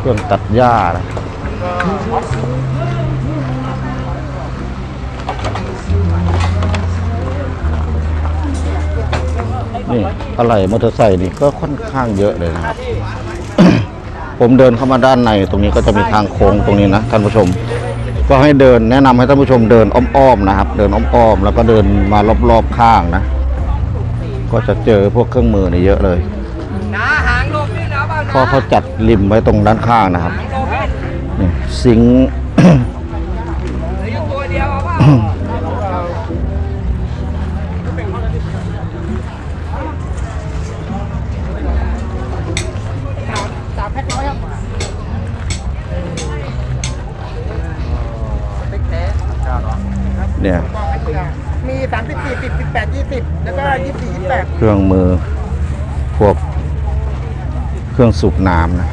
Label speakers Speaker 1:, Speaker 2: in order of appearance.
Speaker 1: เครื่องตัดหญ้านะนี่อะไรมอเตอร์ไซค์นี่ก็ค่อนข้างเยอะเลยนะครับ ผมเดินเข้ามาด้านในตรงนี้ก็จะมีทางโค้งตรงนี้นะท่านผู้ชม ก็ให้เดินแนะนำให้ท่านผู้ชมเดินอ้อมๆนะครับ เดินอ้อมๆแล้วก็เดินมารอบๆข้างนะ ก็จะเจอพวกเครื่องมือนี่เยอะเลย เพราะเขาจัดริมไว้ตรงด้านข้างนะครับ
Speaker 2: หางลมนี่
Speaker 1: นี่ซิงค์
Speaker 2: เหลืออยู่ตัวเดียวเอาเปล่า
Speaker 3: สามแพ็คร้อยครับ
Speaker 2: ติ๊กแท้
Speaker 1: เนี่ย
Speaker 3: มีสามสิบสี่สิบสิบแปดยี่สิบแล้วก็ยี่สิบสี่ยี่สิบแปด
Speaker 1: เครื่องมือพวก เครื่องสูบน้ำนะ